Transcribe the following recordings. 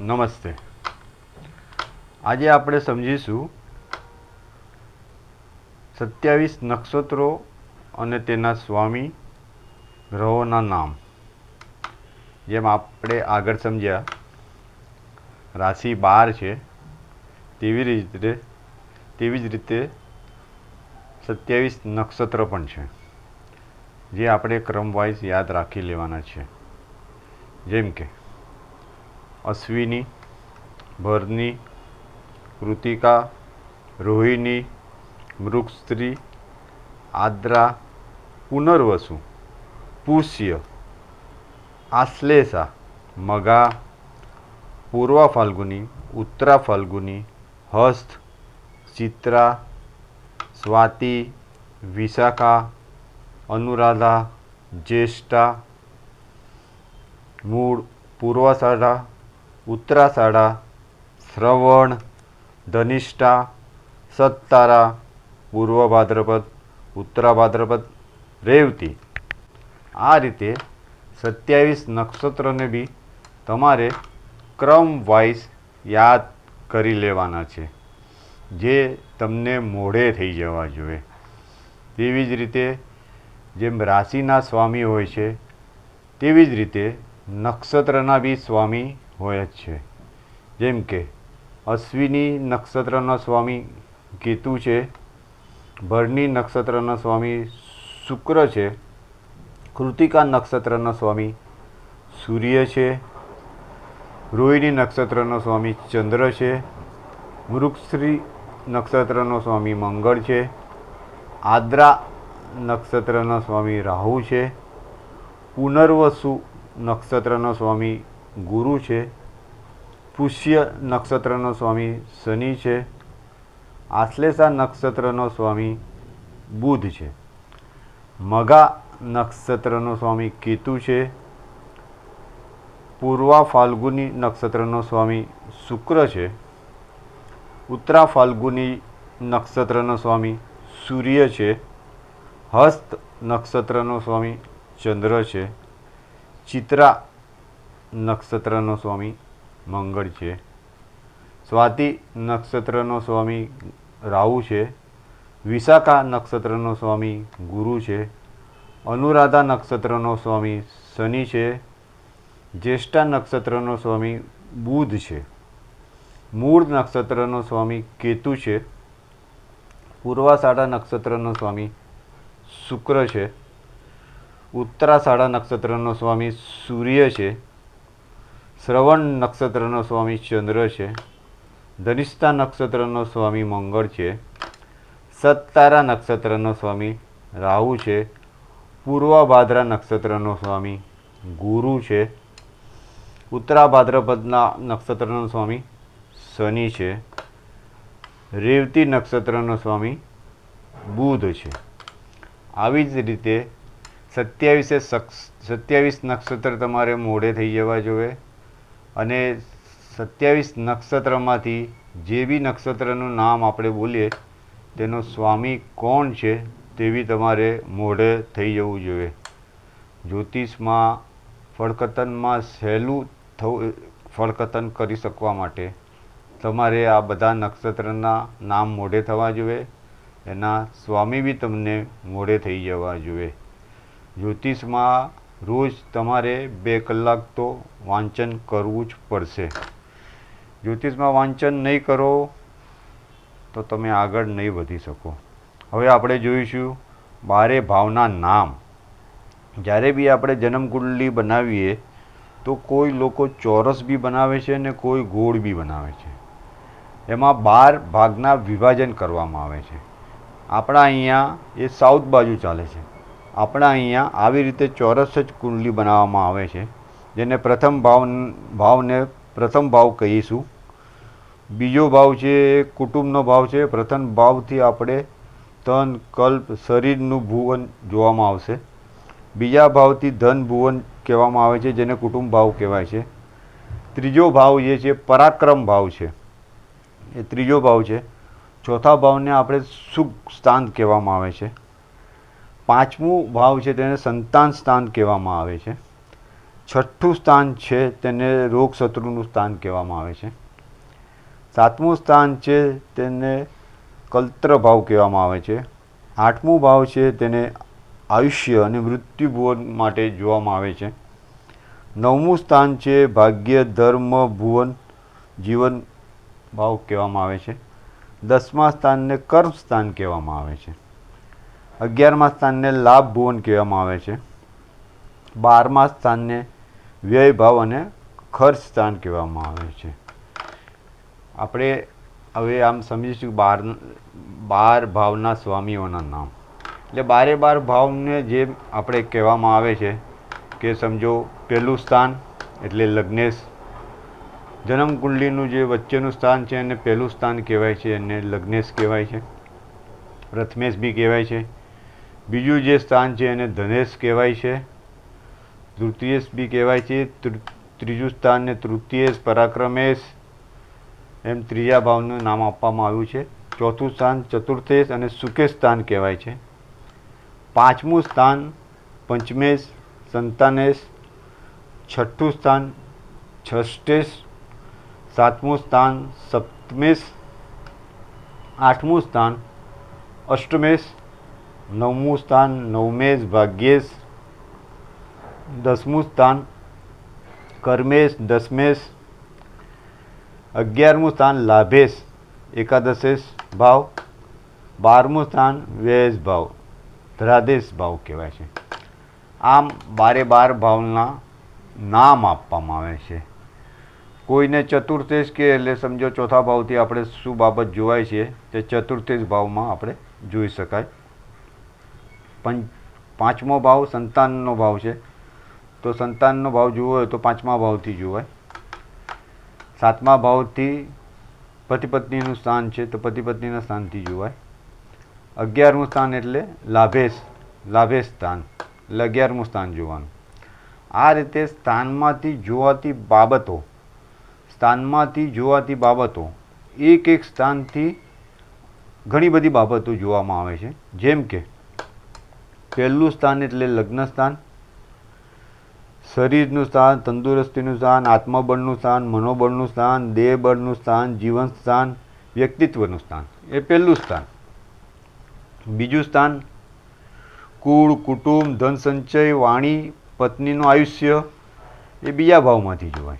નમસ્તે. આજે આપણે સમજીશું સત્યાવીસ નક્ષત્રો અને તેના સ્વામી ગ્રહોના નામ. જેમ આપણે આગળ સમજ્યા, રાશિ બાર છે. તેવી રીતે, તેવી જ રીતે સત્યાવીસ નક્ષત્ર પણ છે, જે આપણે ક્રમવાઇઝ યાદ રાખી લેવાના છે. જેમ કે અશ્વિની, ભરની, કૃતિકા, રોહિણી, મૃગસ્ત્રી, આદ્રા, પુનર્વસુ, પુષ્ય, આશ્લેષા, મગા, પૂર્વા ફાલ્ગુની, ઉત્તરા ફાલ્ગુની, હસ્ત, ચિત્રા, સ્વાતિ, વિશાખા, અનુરાધા, જ્યેષ્ઠા, મૂળ, પૂર્વાષાઢા ઉત્તરાષાઢા શ્રવણ, ધનિષ્ઠા, સત્તારા, પૂર્વ ભાદ્રપદ, ઉત્તરા ભાદ્રપદ, રેવતી. આ રીતે સત્યાવીસ નક્ષત્રને બી તમારે ક્રમ વાઇઝ યાદ કરી લેવાના છે. જે તમને મોઢે થઈ જવા જોઈએ. તેવી જ રીતે જેમ રાશિના સ્વામી હોય છે, તેવી જ રીતે નક્ષત્રના બી સ્વામી હોય જ છે. જેમ કે, અશ્વિની નક્ષત્રના સ્વામી કેતુ છે, ભરની નક્ષત્રના સ્વામી શુક્ર છે, કૃતિકા નક્ષત્રના સ્વામી સૂર્ય છે, રોહિણી નક્ષત્રનો સ્વામી ચંદ્ર છે, મૃગશ્રી નક્ષત્રનો સ્વામી મંગળ છે, આદ્રા નક્ષત્રનો સ્વામી રાહુ છે, પુનર્વસુ નક્ષત્રનો સ્વામી ગુરુ છે, પુષ્ય નક્ષત્રનો સ્વામી શનિ છે, આશ્લેષા નક્ષત્રનો સ્વામી બુધ છે. મગા નક્ષત્રનો સ્વામી કેતુ છે, પૂર્વા ફાલ્ગુની નક્ષત્રનો સ્વામી શુક્ર છે, ઉત્તરા ફાલ્ગુની નક્ષત્રનો સ્વામી સૂર્ય છે, હસ્ત નક્ષત્રનો સ્વામી ચંદ્ર છે, ચિત્રા નક્ષત્રનો સ્વામી મંગળ છે. સ્વાતિ નક્ષત્રનો સ્વામી રાહુ છે. વિશાખા નક્ષત્રનો સ્વામી ગુરુ છે. અનુરાધા નક્ષત્રનો સ્વામી શનિ છે. જ્યેષ્ઠા નક્ષત્રનો સ્વામી બુધ છે. મૂળ નક્ષત્રનો સ્વામી કેતુ છે. પૂર્વાષાઢા નક્ષત્રનો સ્વામી શુક્ર છે. ઉત્તરાષાઢા નક્ષત્રનો સ્વામી સૂર્ય છે. શ્રવણ નક્ષત્રનો સ્વામી ચંદ્ર છે, ધનિષ્ઠા નક્ષત્રનો સ્વામી મંગળ છે, સત્તારા નક્ષત્રનો સ્વામી રાહુ છે પૂર્વ ભાદ્રા નક્ષત્રનો સ્વામી ગુરુ છે ઉત્તરા ભાદ્રપદના નક્ષત્રનો સ્વામી શનિ છે, રેવતી નક્ષત્રનો સ્વામી બુધ છે. આવી જ રીતે સત્યાવીસે સત્યાવીસ નક્ષત્ર તમારે મોઢે થઈ જવા જોઈએ. અને સત્યાવીસ નક્ષત્રમાંથી જે બી નક્ષત્રનું નામ આપણે બોલીએ, તેનો સ્વામી કોણ છે તેવી તમારે મોઢે થઈ જવું જોઈએ. જ્યોતિષમાં ફળકતનમાં સહેલું થવું ફળકતન કરી શકવા માટે તમારે આ બધા નક્ષત્રના નામ મોઢે થવા જોઈએ. એના સ્વામી બી તમને મોઢે થઈ જવા જોઈએ. જ્યોતિષમાં રોજ તમારે બે કલાક તો વાંચન કરવું જ પડશે. જ્યોતિષમાં વાંચન નહીં કરો તો તમે આગળ નહીં વધી શકો. હવે આપણે જોઈશું બારે ભાવના નામ. જ્યારે બી આપણે જન્મકુંડલી બનાવીએ તો કોઈ લોકો ચોરસ બી બનાવે છે ને કોઈ ગોળ બી બનાવે છે. એમાં બાર ભાગના વિભાજન કરવામાં આવે છે. આપણા અહીંયા એ સાઉથ બાજુ ચાલે છે. આપણા અહીંયા આવી રીતે ચોરસ જ કુંડલી બનાવવામાં આવે છે, જેને પ્રથમ ભાવ ભાવને પ્રથમ ભાવ કહીશું. બીજો ભાવ છે, કુટુંબનો ભાવ છે, પ્રથમ ભાવથી આપણે તન કલ્પ, શરીરનું ભુવન જોવામાં આવશે. બીજા ભાવથી ધન, ભુવન કહેવામાં આવે છે, જેને કુટુંબ ભાવ કહેવાય છે. ત્રીજો ભાવ જે છે, પરાક્રમ ભાવ છે. એ ત્રીજો ભાવ છે. ચોથા ભાવને આપણે સુખ સ્થાન કહેવામાં આવે છે. પાંચમું ભાવ છે તેને સંતાન સ્થાન કહેવામાં આવે છે. છઠ્ઠું સ્થાન છે તેને રોગ શત્રુનું સ્થાન કહેવામાં આવે છે. સાતમું સ્થાન છે તેને કલ્ત્ર ભાવ કહેવામાં આવે છે. આઠમું ભાવ છે તેને આયુષ્ય અને મૃત્યુભુવન માટે જોવામાં આવે છે. નવમું સ્થાન છે ભાગ્ય, ધર્મ, ભુવન, જીવન ભાવ કહેવામાં આવે છે. દસમા સ્થાનને કર્મ સ્થાન કહેવામાં આવે છે. અગિયારમા સ્થાનને લાભ ભુવન કહેવામાં આવે છે. બારમા સ્થાનને વ્યય ભાવ અને ખર્ચ સ્થાન કહેવામાં આવે છે. આપણે હવે આમ સમજીશું બાર બાર ભાવના સ્વામીઓના નામ. એટલે બારે બાર ભાવને જે આપણે કહેવામાં આવે છે કે સમજો પહેલું સ્થાન એટલે લગ્નેશ. જન્મકુંડલીનું જે વચ્ચેનું સ્થાન છે એને પહેલું સ્થાન કહેવાય છે, એને લગ્નેશ કહેવાય છે. પ્રથમેશ બી કહેવાય છે. બીજું જે સ્થાન છે એને ધનેશ કહેવાય છે. તૃતીયેશ બી કહેવાય છે. ત્રીજું સ્થાનને તૃતીયેશ પરાક્રમેશ. એમ ત્રીજા ભાવનું નામ આપવામાં આવ્યું છે. ચોથું સ્થાન ચતુર્થેશ અને સુકેશ સ્થાન કહેવાય છે. પાંચમું સ્થાન પંચમેશ, સંતાનેશ. છઠ્ઠું સ્થાન છષ્ટેશ સાતમું સ્થાન સપ્તમેશ. આઠમું સ્થાન અષ્ટમેશ. નવમું સ્થાન નવમેશ ભાગ્યેશ. દસમું સ્થાન કર્મેશ, દસમેશ. અગિયારમું સ્થાન લાભેશ, એકાદશેશ ભાવ. બારમું સ્થાન વ્યયેશ ભાવ, ધ્રાદેશ ભાવ કહેવાય છે. આમ બારે બાર ભાવના નામ આપવામાં આવે છે. કોઈને ચતુર્થેશ કે, એટલે સમજો ચોથા ભાવથી આપણે શું બાબત જોવાય છે તે ચતુર્થેશ ભાવમાં આપણે જોઈ શકાય. પાંચમો ભાવ સંતાનનો ભાવ છે. તો સંતાનનો ભાવ જોવો હોય તો પાંચમા ભાવથી જોવાય. સાતમા ભાવથી પતિ પત્નીનું સ્થાન છે તો પતિ પત્નીના સ્થાનથી જોવાય. અગિયારમું સ્થાન એટલે લાભેશ લાભેશ સ્થાન. એટલે અગિયારમું સ્થાન જોવાનું. આ રીતે સ્થાનમાંથી જોવાતી બાબતો, સ્થાનમાંથી જોવાતી બાબતો, એક એક સ્થાનથી ઘણી બધી બાબતો જોવામાં આવે છે. જેમ કે પહેલું સ્થાન એટલે લગ્ન સ્થાન. શરીરનું સ્થાન, તંદુરસ્તીનું સ્થાન, આત્મબળનું સ્થાન, મનોબળનું સ્થાન, દેહબળનું સ્થાન જીવન સ્થાન, વ્યક્તિત્વનું સ્થાન. એ પહેલું સ્થાન. બીજું સ્થાન, કુળ, કુટુંબ, ધન સંચય, વાણી, પત્નીનું આયુષ્ય, એ બીજા ભાવમાંથી જોવાય.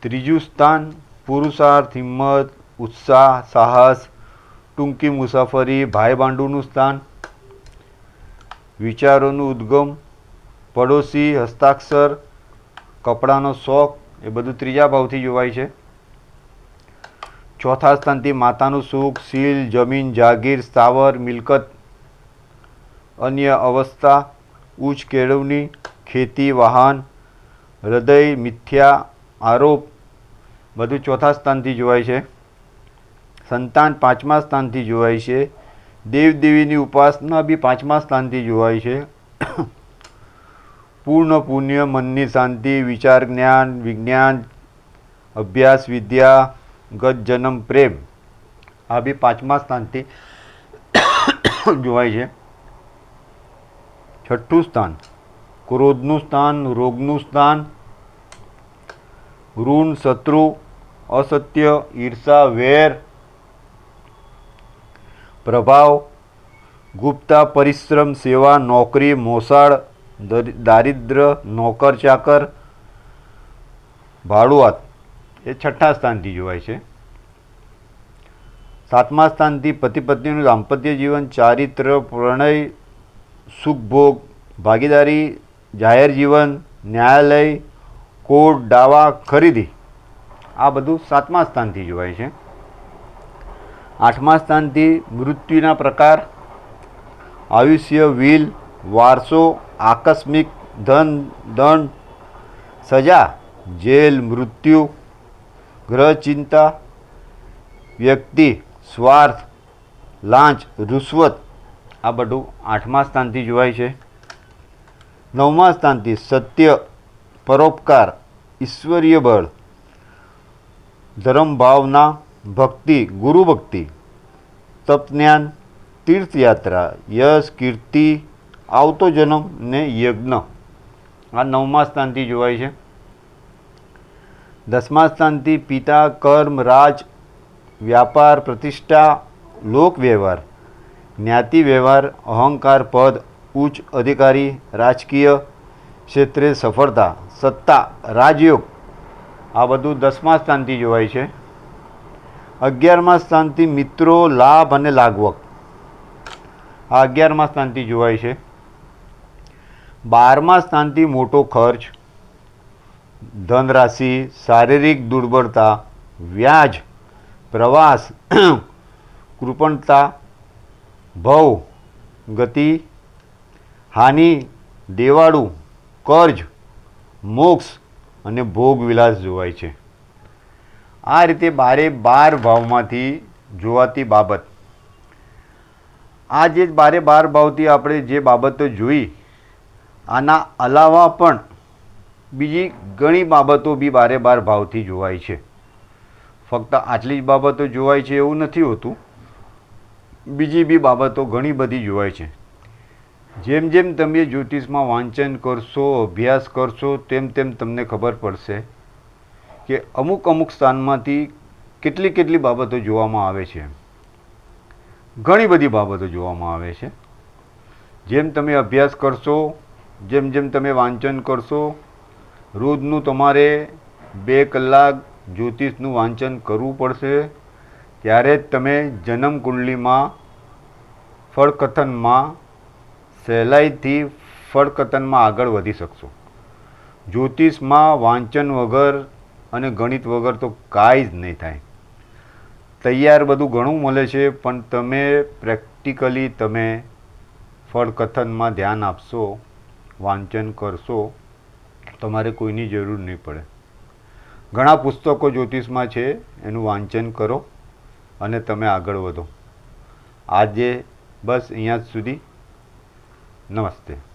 ત્રીજું સ્થાન, પુરુષાર્થ, હિંમત, ઉત્સાહ, સાહસ, ટૂંકી મુસાફરી ભાઈ ભાંડુનું સ્થાન વિચારોનું ઉદ્ગમ, પડોશી, હસ્તાક્ષર, કપડાનો શોખ, એ બધું ત્રીજા ભાવથી જોવાય છે. ચોથા સ્થાનથી માતાનું સુખ શીલ જમીન, જાગીર, સ્થાવર, મિલકત, અન્ય અવસ્થા ઉચ્ચ કેળવણી, ખેતી, વાહન, હૃદય, મિથ્યા, આરોપ, બધું ચોથા સ્થાનથી જોવાય છે. સંતાન પાંચમા સ્થાનથી જોવાય છે. દેવદેવીની ઉપાસના બી પાંચમા સ્થાનથી જોવાય છે. પૂર્ણ પુણ્ય, મનની શાંતિ, વિચાર, જ્ઞાન, વિજ્ઞાન, અભ્યાસ, વિદ્યા, ગત, જન્મ, પ્રેમ આ બી પાંચમા સ્થાનથી જોવાય છે. છઠ્ઠું સ્થાન, ક્રોધનું સ્થાન, રોગનું સ્થાન, ઋણ, શત્રુ, અસત્ય, ઈર્ષા, વેર પ્રભાવ, ગુપ્તા પરિશ્રમ, સેવા, નોકરી, મોસાળ, દરિ- દારિદ્ર, નોકર ચાકર, ભાડુઆત, એ છઠ્ઠા સ્થાનથી જોવાય છે. સાતમા સ્થાનથી પતિ પત્નીનું દાંપત્ય જીવન, ચારિત્ર, પ્રણય સુખભોગ ભાગીદારી, જાહેર જીવન, ન્યાયાલય, કોર્ટ દાવા ખરીદી, આ બધું સાતમા સ્થાનથી જોવાય છે. આઠમા સ્થાનથી મૃત્યુના પ્રકાર, આયુષ્ય, વિલ, વારસો, આકસ્મિક ધન, દંડ, સજા, જેલ, મૃત્યુ, ગ્રહ ચિંતા, વ્યક્તિ, સ્વાર્થ, લાંચ, રૂશ્વત, આ બધું આઠમા સ્થાનથી જોવાય છે. નવમા સ્થાનથી સત્ય, પરોપકાર, ઈશ્વરીય બળ, ધર્મ, ભાવના ભક્તિ, ગુરુ ભક્તિ તપજ્ઞાન તીર્થયાત્રા, યશ, કીર્તિ આવતો જન્મ ને યજ્ઞ. આ નવમા સ્થાનથી જોવાય છે. દસમા સ્થાનથી પિતા, કર્મ, રાજ, વ્યાપાર, પ્રતિષ્ઠા, લોક વ્યવહાર, જ્ઞાતિ વ્યવહાર, અહંકાર, પદ, ઉચ્ચ અધિકારી, રાજકીય ક્ષેત્રે સફળતા, સત્તા, રાજયોગ. આ બધું દસમા સ્થાનથી જોવાય છે. અગિયારમા સ્થાનથી મિત્રો, લાભ અને લાગવક આ અગિયારમા સ્થાનથી જોવાય છે. બારમા સ્થાનથી મોટો ખર્ચ, ધનરાશિ, શારીરિક દુર્બળતા, વ્યાજ, પ્રવાસ, કૃપણતા, ભવ, ગતિ, હાનિ, દેવાળું, કર્જ, મોક્ષ અને ભોગવિલાસ જોવાય છે. આ રીતે બારે બાર ભાવમાંથી જોવાતી બાબત. આ જે બારે બાર ભાવથી આપણે જે બાબતો જોઈ, આના અલાવા પણ બીજી ઘણી બાબતો બી બારે બાર ભાવથી જોવાય છે. ફક્ત આટલી જ બાબતો જોવાય છે એવું નથી હોતું. બીજી બી બાબતો ઘણી બધી જોવાય છે. જેમ જેમ તમે જ્યોતિષમાં વાંચન કરશો, અભ્યાસ કરશો, તેમ તેમ તમને ખબર પડશે. કે અમુક અમુક સ્થાનમાંથી કેટલી કેટલી બાબતો જોવામાં આવે છે. ઘણી બધી બાબતો જોવામાં આવે છે. જેમ તમે અભ્યાસ કરશો, જેમ જેમ તમે વાંચન કરશો, રોજનું તમારે બે કલાક જ્યોતિષનું વાંચન કરવું પડશે, ત્યારે જ તમે જન્મ કુંડલીમાં ફળકથનમાં સહેલાઈથી ફળકથનમાં આગળ વધી શકશો. જ્યોતિષમાં વાંચન વગર અને ગણિત વગર તો કાંઈ જ નહીં થાય. તૈયાર બધું ઘણું મળે છે, પણ તમે પ્રેક્ટિકલી તમે ફળકથનમાં ધ્યાન આપશો, વાંચન કરશો, તમારે કોઈની જરૂર નહીં પડે. ઘણા પુસ્તકો જ્યોતિષમાં છે, એનું વાંચન કરો અને તમે આગળ વધો. આજે બસ અહીંયા જ સુધી. નમસ્તે.